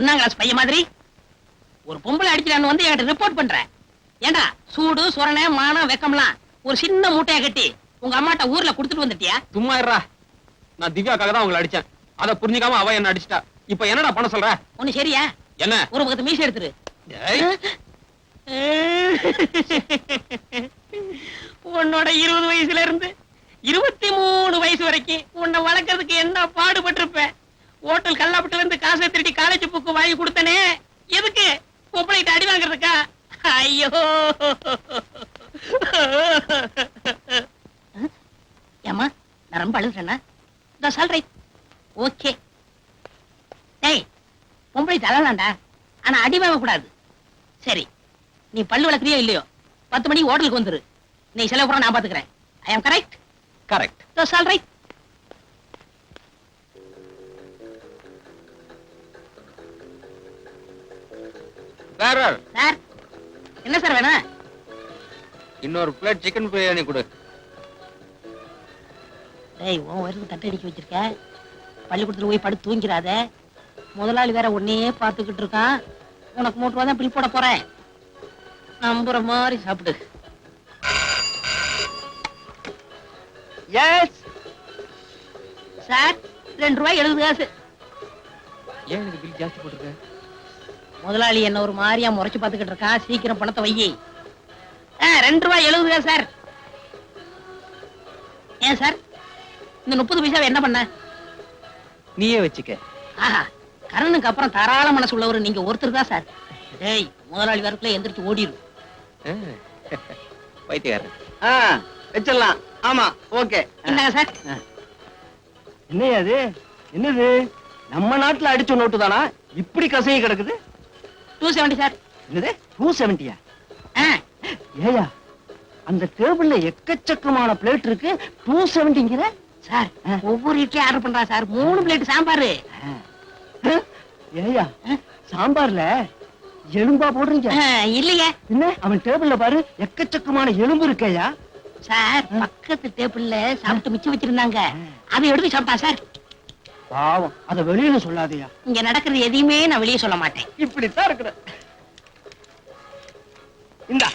ஒன்னாம் கிளாஸ் பையன் மாதிரி? ஒரு பொம்பளை அடிக்கிறான்னு வந்து என்கிட்ட ரிப்போர்ட் பண்ற. ஏண்டா சூடு சுரணை மானம் வெக்கம்லாம் ஒரு சின்ன மூட்டையை கட்டி உங்க அம்மாட்ட ஊர்ல குடுத்துட்டு வந்துட்டியா? சும்மா இருடா. நான் திவ்யாக்காக தான் உங்களை அடிச்சேன். அதை புரிஞ்சுக்காம அவ என்ன அடிச்சிட்டா. இப்ப என்னடா பண்ண சொல்ற? ஒண்ணு சரியா? என்ன? ஒரு பக்கத்து மீசை எடுத்துரு. உன்னோட இருபது வயசுல இருந்து இருபத்தி மூணு வயசு வரைக்கும் உன்னை வளர்க்கறதுக்கு என்ன பாடுபட்டிருப்ப? ஹோட்டல் கல்லாப்பட்டுல இருந்து காசை திருடி காலேஜ் புக்கு வாங்கி கொடுத்தனே. எதுக்கு? பொம்பளைகிட்ட அடி வாங்குறதுக்கா? ஐயோ. ஏமா நான் ரொம்ப அழுதுறேன்னா இந்த சொல்றேன் ஓகே. டேய் பொம்பளை தள்ளலாம்டா ஆனா அடி வாங்க கூடாது சரி நீ பல்லு வளர்க்குறியோ இல்லையோ? பத்து மணிக்கு ஹோட்டலுக்கு வந்துரு. நீ செலவு கூட நான் பாத்துக்கிறேன் ஐ ஆம் கரெக்ட் கரெக்ட் தோஸ் வேற சார் என்ன சார் வேணும்? இன்னொரு பிளேட் சிக்கன் பிரியாணி கொடு. டேய் உன் வயிறுக்கு தட்டை அடிக்க வச்சிருக்க? பள்ளிக்கூடத்துல போய் படுத்து தூங்கிறாத முதலாளி வேற உன்னையே பார்த்துக்கிட்டு இருக்கான். உனக்கு மூட்டு ரூபா தான் பில் போட போறேன். நம்புற மாதிரி சாப்பிடு. எஸ் சார் ரெண்டு ரூபாய் எழுபது காசு. ஏன் எனக்கு பில் ஜாஸ்தி போட்டிருக்க? முதலாளி என்ன ஒரு மாதிரியா முறைச்சு பார்த்துக்கிட்டு இருக்கான் சீக்கிரம் பணத்தை வையி. ரெண்டு ரூபாய் எழுபது சார். ஏன் சார்? இந்த முப்பது பைசாவை என்ன பண்ண? நீயே வச்சுக்க. ஆஹா கரனுக்கு அப்புறம் தாராள மனசு உள்ளவர் நீங்க ஒருத்தர் தான் சார். டேய் முதலாளி வரக்குள்ள எந்திரிச்சு ஓடிரு பைத்தியாரன் ஆ வச்சிடலாம். ஆமா ஓகே. என்னங்க சார்? என்னையா அது? என்னது? நம்ம நாட்டுல அடிச்ச நோட்டு தானா? இப்படி கசைய கிடக்குது? டூ செவன்டி சார் என்னது? டூ செவன்டியா ஆ, ஏயா அந்த டேபிள்ல எக்கச்சக்கமான பிளேட் இருக்கு. டூ செவன்டிங்கிற சார் ஒவ்வொரு இட்லி ஆர்டர் பண்றா சார். மூணு பிளேட் சாம்பார். ஏயா சாம்பார்ல எலும்பா போடுறீங்க. இல்லையே என்ன? அவன் டேபிள்ல பாரு எக்கச்சக்கமான எலும்பு இருக்கேயா சார் பக்கத்து டேபிள்ல சாப்பிட்டு மிச்சம் வச்சிருந்தாங்க. அதை எடுத்து சாப்பிட்டா சார். பாவம். அத வெளியில சொல்லாதயா. இங்க நடக்கிறது எதையுமே நான் வெளியே சொல்ல மாட்டேன். இப்படித்தான் இருக்கிற இந்த.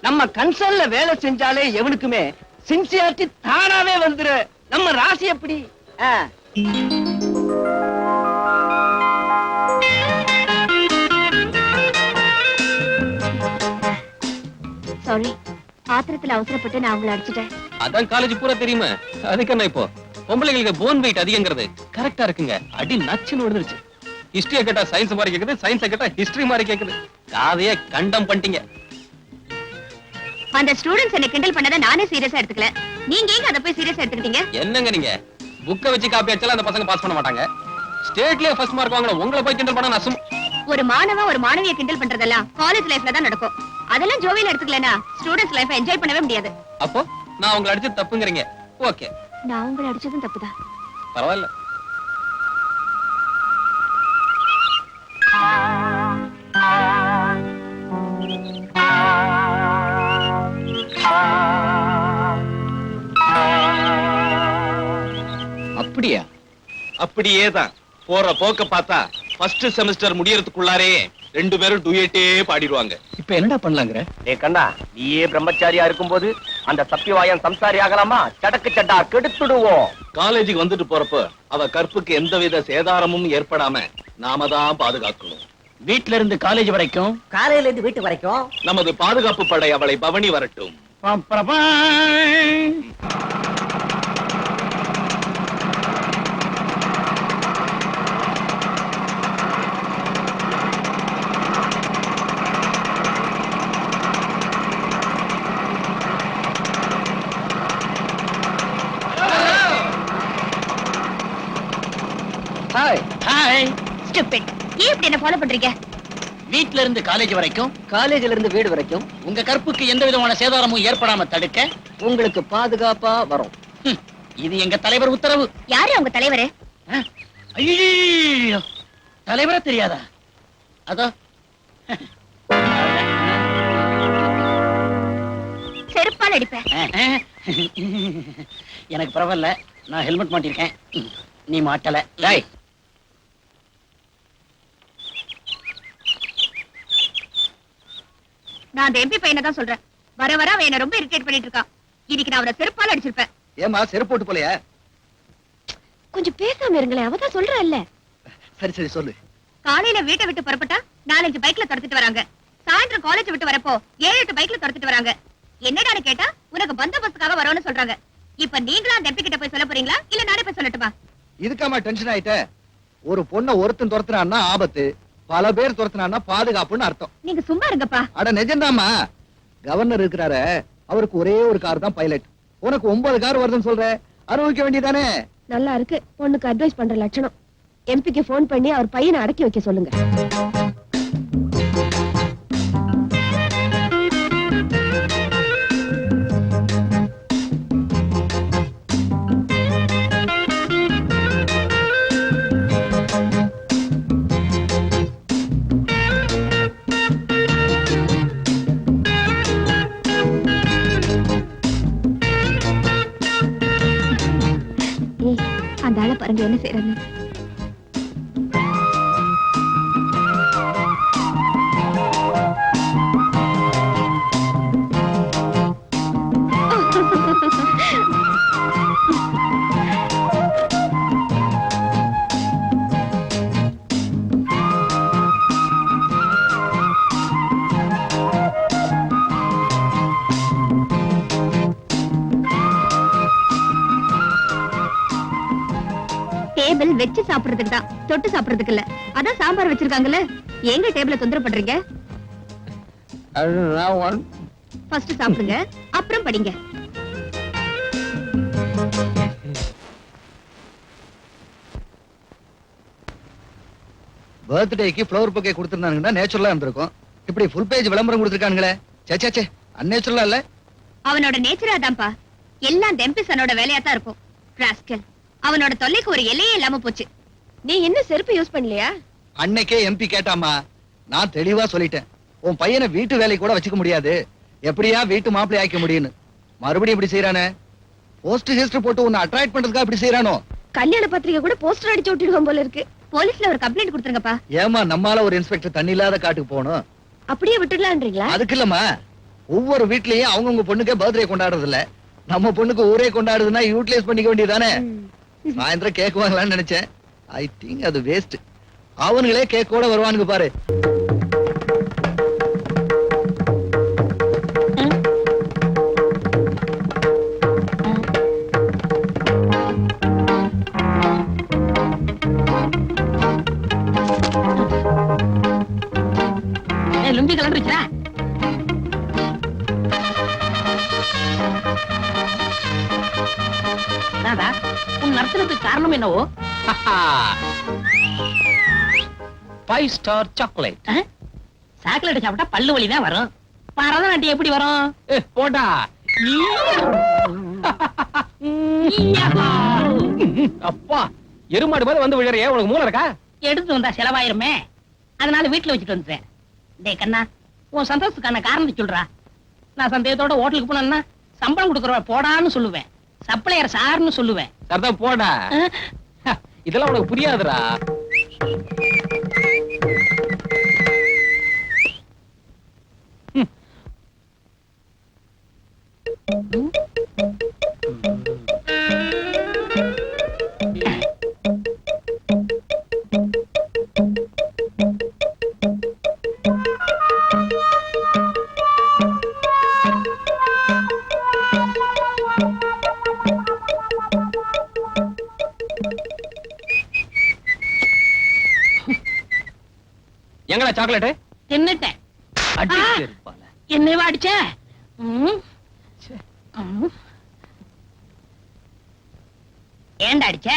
நம்ம கன்சர்ன்ல வேலை செஞ்சாலே எவனுக்குமே சின்சியாரிட்டி தானாவே வந்துரு. நம்ம ராசி எப்படி? ஆ. சாரி ஆத்திரத்துல அவசரப்பட்டு நான் உங்களை அடிச்சிட்டேன். அதான் காலேஜ் பூரா தெரியுமா. அதுக்கு என்ன இப்போ? பொம்பளைங்களுக்கு போன் வெயிட் அதிகங்கிறது கரெக்டா இருக்குங்க. அடி நச்சுன்னு விழுந்துருச்சு. ஹிஸ்டரிய கேட்டா சயின்ஸ் மாதிரி கேக்குது சயின்ஸ் கேட்டா ஹிஸ்டரி மாதிரி கேக்குது. காதையே கண்டம் பண்ணிட்டீங்க. அந்த ஸ்டூடெண்ட்ஸ் என்ன கிண்டல் பண்ணதை நானே சீரியஸா எடுத்துக்கல. நீங்க ஏங்க அதை போய் சீரியஸா எடுத்துக்கிட்டீங்க? என்னங்க நீங்க? புக்கை வச்சு காப்பி அடிச்சாலும் அந்த பசங்க பாஸ் பண்ண மாட்டாங்க. ஸ்டேட்லயே ஃபர்ஸ்ட் மார்க் வாங்கணும் உங்களை போய் கிண்டல் பண்ண நசும் ஒரு மாணவன் ஒரு மாணவியை கிண்டல் பண்றதெல்லாம் காலேஜ் லைஃப்ல தான் நடக்கும். அதெல்லாம் ஜோவியல் எடுத்துக்கலனா ஸ்டூடெண்ட்ஸ் லைஃப் என்ஜாய் பண்ணவே முடியாது. அப்போ நான் உங்களை அடிச்சு தப்புங்கிறீங்க. ஓகே நான் உங்களை அடிச்சதும் தப்புதான். பரவாயில்ல. அப்படியா? அப்படியே தான் போற போக்க பார்த்தா ஃபர்ஸ்ட் செமஸ்டர் முடியறதுக்குள்ளாரே ரெண்டு பேரும் டூயட்டே பாடிடுவாங்க. இப்ப என்னடா பண்ணலாங்கிற? ஏ கண்ணா நீயே பிரம்மச்சாரியா இருக்கும்போது அந்த சத்தியவாயன் சம்சாரி ஆகலாமா சடக்கு சட்டா கெடுத்துடுவோம். காலேஜுக்கு வந்துட்டு போறப்ப அவ கற்புக்கு எந்தவித சேதாரமும் ஏற்படாம நாம தான் பாதுகாக்கணும். வீட்ல இருந்து காலேஜ் வரைக்கும்? காலையில இருந்து வீட்டு வரைக்கும்? நமது பாதுகாப்பு படை அவளை பவனி வரட்டும் ஹாய் ஹாய் ஸ்டூபிட் ஏன் இப்படி என்ன ஃபாலோ பண்றீங்க வீட்ல இருந்து காலேஜ் வரைக்கும் காலேஜ்ல இருந்து வீடு வரைக்கும் உங்க கற்புக்கு எந்த விதமான சேதாரமும் ஏற்படாம தடுக்க உங்களுக்கு பாதுகாப்பா வரும். ஹம், இது எங்க தலைவர் உத்தரவு. யாரு உங்க தலைவரு? ஐயோ தலைவரே தெரியாதா? அதோ. செருப்பால் அடிப்பேன் எனக்கு பரவாயில்ல நான் ஹெல்மெட் மாட்டிருக்கேன். நீ மாட்டல. டாய் நான் அந்த எம்பி பையனை தான் சொல்றேன். வர வர அவன் என்ன ரொம்ப இரிட்டேட் பண்ணிட்டு இருக்கான். இன்னைக்கு நான் அவனை செருப்பால அடிச்சிருப்பேன். ஏமா செருப்பு போட்டு போலையா? கொஞ்சம் பேசாம இருங்களேன் அவதான் சொல்றேன்ல. சரி சரி சொல்லு. காலையில வீட்டை விட்டு புறப்பட்டா நாலஞ்சு பைக்ல துரத்துட்டு வராங்க. சாயந்தரம் காலேஜ் விட்டு வரப்போ ஏழு எட்டு பைக்ல துரத்துட்டு வராங்க. என்னடான்னு கேட்டா உனக்கு பந்தோபஸ்துக்காக வரோம்னு சொல்றாங்க. இப்ப நீங்களா அந்த எம்பி கிட்ட போய் சொல்ல போறீங்களா? இல்ல நானே போய் சொல்லட்டுமா? இதுக்காம டென்ஷன் ஆயிட்ட. ஒரு பொண்ணை ஒருத்தன் துரத்துனான்னா ஆபத்து. பல பேர் துரத்துனான்னா பாதுகாப்புன்னு அர்த்தம். நீங்க சும்மா இருங்கப்பா. அட நிஜம்தாம்மா. கவர்னர் இருக்கிறாரு அவருக்கு ஒரே ஒரு கார் தான் பைலட் உனக்கு ஒன்பது கார் வருதுன்னு சொல்ற? அனுபவிக்க வேண்டியதானே? நல்லா இருக்கு. பொண்ணுக்கு அட்வைஸ் பண்ற லட்சணம். எம்பிக்கு ஃபோன் பண்ணி அவர் பையனை அடக்கி வைக்க சொல்லுங்க. Jonas ya Rani டேபிள் வச்சு சாப்பிடுறதுக்கு தான். தொட்டு சாப்பிடுறதுக்கு இல்ல. அதான் சாம்பார் வச்சிருக்காங்கல்ல. எங்க டேபிள தொந்தரவு பண்றீங்க ஃபர்ஸ்ட் சாப்பிடுங்க. அப்புறம் படிங்க. பர்த்டேக்கு ஃப்ளவர் பொக்கே கொடுத்துருந்தாங்கன்னா நேச்சுரலா இருந்திருக்கும். இப்படி ஃபுல் பேஜ் விளம்பரம் கொடுத்துருக்கானுங்களே. சே சே சே அந்நேச்சுரலா இல்ல? அவனோட நேச்சரா தான்ப்பா. எல்லாம் டெம்பிசனோட வேலையா தான் இருக்கும். ராஸ்கல் அவனோட தொல்லைக்கு ஒரு எல்லையே இல்லாம போச்சு. நீ என்ன செருப்பு யூஸ் பண்ணலையா? அன்னைக்கே எம்பி கேட்டாமா நான் தெளிவா சொல்லிட்டேன். உன் பையனை வீட்டு வேலை கூட வச்சுக்க முடியாது. எப்படியா வீட்டு மாப்பிள்ளை ஆக்க முடியும்னு. மறுபடியும் இப்படி செய்யறானே போஸ்ட் ஹிஸ்டர் போட்டு உன்னை அட்ராக்ட் பண்றதுக்காக இப்படி செய்யறானோ கல்யாண பத்திரிக்கை கூட போஸ்டர் அடிச்சு விட்டுடுவோம் போல இருக்கு. போலீஸ்ல ஒரு கம்ப்ளைண்ட் கொடுத்துருங்கப்பா. ஏமா நம்மால ஒரு இன்ஸ்பெக்டர் தண்ணி இல்லாத காட்டுக்கு போகணும்? அப்படியே விட்டுடலான்றீங்களா? அதுக்கு இல்லம்மா. ஒவ்வொரு வீட்லயும் அவங்கவுங்க பொண்ணுக்கே பர்த்டே கொண்டாடுறது இல்ல நம்ம பொண்ணுக்கு ஊரே கொண்டாடுதுன்னா யூட்டிலைஸ் பண்ணிக்க வேண்டியதானே சாயந்தரம் கேக் வாங்கலாம்னு நினைச்சேன். ஐ திங்க் அது வேஸ்ட் அவனுங்களே கேக்கோட வருவானுங்க பாரு. ஏய், லுங்கி உன் நர்த்தனத்துக்கு காரணம் என்னவோ? ஃபைவ் ஸ்டார் சாக்லேட் சாக்லேட் சாப்பிட்டா பல்லு வலி தான் வரும். பரதநாட்டியம் எப்படி வரும்? போடா! அப்பா எருமாடு மாதிரி வந்து விழறிய உனக்கு மூளை இருக்கா? எடுத்து வந்தா செலவாயிருமே. அதனால வீட்டுல வச்சுட்டு வந்துட்டேன். டேய் கண்ணா உன் சந்தோஷத்துக்கான காரணத்தை சொல்றா. நான் சந்தேகத்தோட ஹோட்டலுக்கு போனேன்னா சம்பளம் கொடுக்குறவ போடான்னு சொல்லுவேன். சப்ளையர் சார்னு சொல்லுவேன். சரிதான் போடா. இதெல்லாம் உனக்கு புரியாதுடா. எங்கடா சாக்லேட் தின்னுட்டேன். என்னைவா அடிச்ச. ஏன்டா அடிச்ச?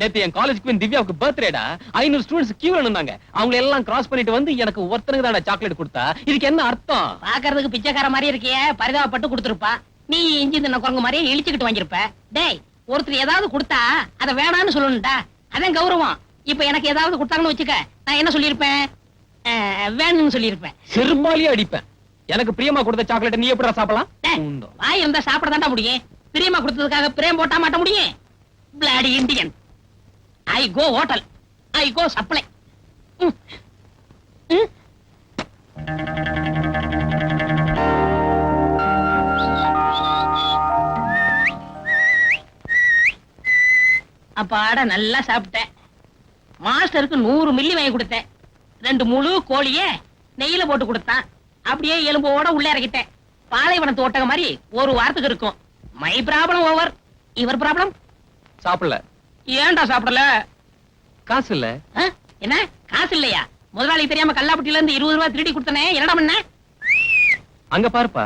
நேத்து என் காலேஜ் குவீன் திவ்யாவுக்கு பர்த்டேடா ஐநூறு ஸ்டூடெண்ட்ஸ் கியூல நின்னாங்க. அவங்க எல்லாம் கிராஸ் பண்ணிட்டு வந்து எனக்கு ஒருத்தனுக்கு தான் சாக்லேட் கொடுத்தா. இதுக்கு என்ன அர்த்தம்? பாக்குறதுக்கு பிச்சைக்கார மாதிரி இருக்கிய. பரிதாபப்பட்டு கொடுத்துருப்பா. நீ இஞ்சி தின்ன குரங்கு மாதிரியே இழிச்சுக்கிட்டு வாங்கியிருப்ப. டேய் ஒருத்தர் ஏதாவது கொடுத்தா அத வேணான்னு சொல்லணும்டா. அதான் கௌரவம். இப்ப எனக்கு ஏதாவது கொடுத்தாங்கன்னு வச்சுக்க நான் என்ன சொல்லியிருப்பேன்? வேணும்னு சொல்லியிருப்பேன். சிறுபாலியே அடிப்பேன். எனக்கு பிரியமா கொடுத்த சாக்லேட் நீ எப்படி சாப்பிடலாம்? வாய் இருந்தா சாப்பிட தாண்டா முடியும். பிரியமா கொடுத்ததுக்காக பிரேம் போட்டா மாட்ட முடியும். Bloody Indian I go hotel I go supply அப்பாட நல்லா சாப்பிட்டேன். மாஸ்டருக்கு நூறு மில்லி வாங்கி கொடுத்தேன். ரெண்டு முழு கோழிய நெய்யில போட்டு கொடுத்தான். அப்படியே எலும்போட உள்ள இறக்கிட்டேன். பாலைவனத்து ஒட்டக மாதிரி ஒரு வாரத்துக்கு இருக்கும். மை ப்ராப்ளம் ஓவர் இவர் ப்ராப்ளம் சாப்பிடல. ஏன்டா சாப்பிடல? காசு இல்ல? என்ன? காசு இல்லையா? முதலாளி தெரியாம கல்லாப்பட்டியில இருந்து இருபது ரூபாய் திருடி கொடுத்தனே. என்னடா பண்ண? அங்க பாருப்பா?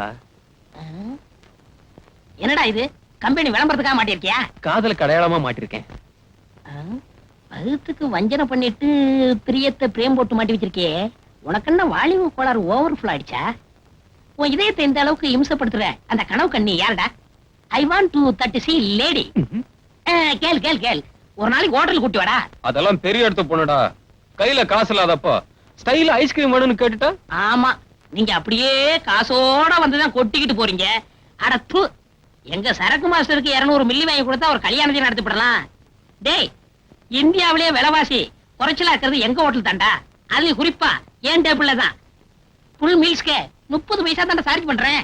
என்னடா இது? கம்பெனி விளம்பரத்துக்காக மாட்டிருக்கியா காதலுக்கு அடையாளமா மாட்டிருக்கேன். ஆ? பகுத்துக்கு வஞ்சனை பண்ணிட்டு பிரியத்தை பிரேம் போட்டு மாட்டி வச்சிருக்கியே உனக்கு என்ன வாலிப கோளாறு ஓவர் ஃபுல் ஆயிடுச்சா? உன் இதயத்தை இந்த அளவுக்கு இம்சப்படுத்துற அந்த கனவு கண்ணி யாருடா? ஐ வாண்ட் டு தட்டு சி லேடி கேள் கேள் கேள். ஒரு நாளைக்கு ஹோட்டல் கூட்டி வாடா. அதெல்லாம் பெரிய இடத்து பொண்ணுடா. கையில காசு இல்லாதப்போ ஸ்டைல ஐஸ்கிரீம் வேணும்னு கேட்டுட்டா? ஆமா நீங்க அப்படியே காசோட வந்துதான் கொட்டிக்கிட்டு போறீங்க. அட து. எங்க சரக்கு மாஸ்டருக்கு 200 மில்லி வாங்கி கொடுத்தா ஒரு கல்யாணத்தையும் நடத்திவிடலாம் டேய் இந்தியாவிலேயே விலைவாசி குறைச்சலா இருக்கிறது எங்க ஹோட்டல் தாண்டா? அது குறிப்பா ஏன் டேபிள்ல தான். ஃபுல் மீல்ஸ்க்கு முப்பது பைசா தாண்டா சார்ஜ் பண்றேன்.